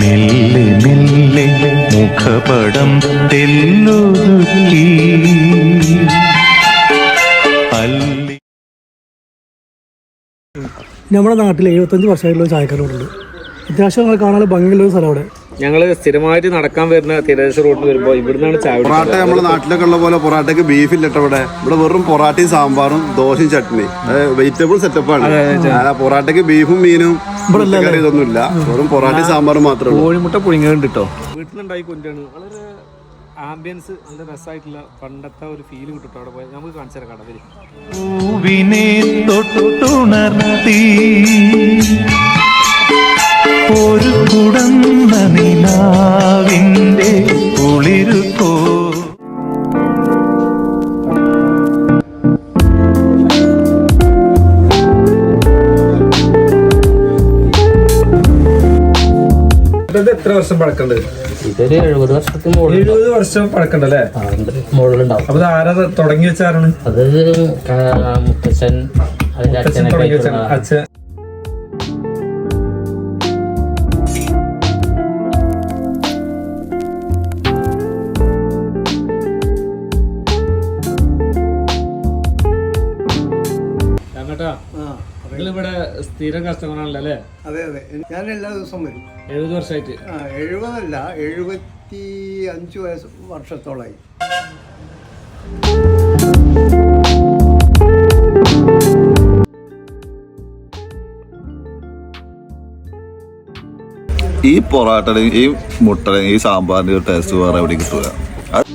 മെല്ലെ മെല്ലെ മുഖപടം തെല്ലൊതുക്കി. നമ്മുടെ നാട്ടിൽ എഴുപത്തഞ്ച് വർഷമായിട്ടുള്ള ചായക്കാരോടുണ്ട് അത്യാവശ്യം നമ്മൾ കാണാൻ ഭംഗിയുള്ള സ്ഥലം അവിടെ. ഞങ്ങൾ സ്ഥിരമായിട്ട് നടക്കാൻ വരുന്ന തിരേശ റോഡിൽ വരുമ്പോൾ ഇവിടുന്നാണ് ചായ. പൊറാട്ട നമ്മുടെ നാട്ടിലൊക്കെ ഉള്ള പോലെ പൊറാട്ടയ്ക്ക് ബീഫ് ഇല്ലട്ടോ ഇവിടെ. ഇവിടെ വെറും പൊറാട്ടയും സാമ്പാറും ദോശയും ചട്നി വെജിറ്റബിൾ സെറ്റപ്പാണ് പൊറാട്ടയ്ക്ക് ബീഫും മീനും കറി ഇതൊന്നുമില്ല. വെറും പൊറാട്ടി സാമ്പാർ മാത്രമേ ഉള്ളൂ. കോഴിമുട്ട പുഴുങ്ങുന്നുണ്ട് കേട്ടോ വീട്ടിലുണ്ടായി കൊണ്ടാണ് വളരെ ആംബിയൻസ് നല്ല രസമായിട്ടുള്ള പണ്ടത്തെ ഒരു ഫീൽ കിട്ടും അവിടെ പോയി. നമുക്ക് കാണിച്ചു തരാം കട വരും പൂവിനെ തൊട്ടുണർത്തി ഒരു കുടന്ന നിലാവിന്റെ കുളിരുക്കോ ഇത് എത്ര വർഷം പഴക്കണ്ട് ഇതൊരു എഴുപത് വർഷത്തിന് മുകളിൽ എഴുപത് വർഷം പഴക്കണ്ടല്ലേ മുകളിലുണ്ടാവും അപ്പൊ ആരാ തുടങ്ങി വെച്ചാരാണ്? അത് മുത്തച്ഛൻ അതിന്റെ അച്ഛനൊക്കെ തുടങ്ങി വെച്ചാണ്. ആയിട്ടുള്ള- അച്ഛൻ. ഇവിടെ സ്ഥിരം കസ്റ്റമറാണല്ലോ അല്ലേ? അതെ അതെ. ഞാൻ എല്ലാ ദിവസവും വരും. എഴുപത് വർഷമായിട്ട് ആ എഴുപതല്ല എഴുപത്തി അഞ്ച് വയസ്സ് വർഷത്തോളായി. ഈ പൊറാട്ടയുടെയും ഈ മുട്ടയുടെയും ഈ സാമ്പാറിന്റെ ടേസ്റ്റ് വേറെ എവിടെ കിട്ടൂല അത്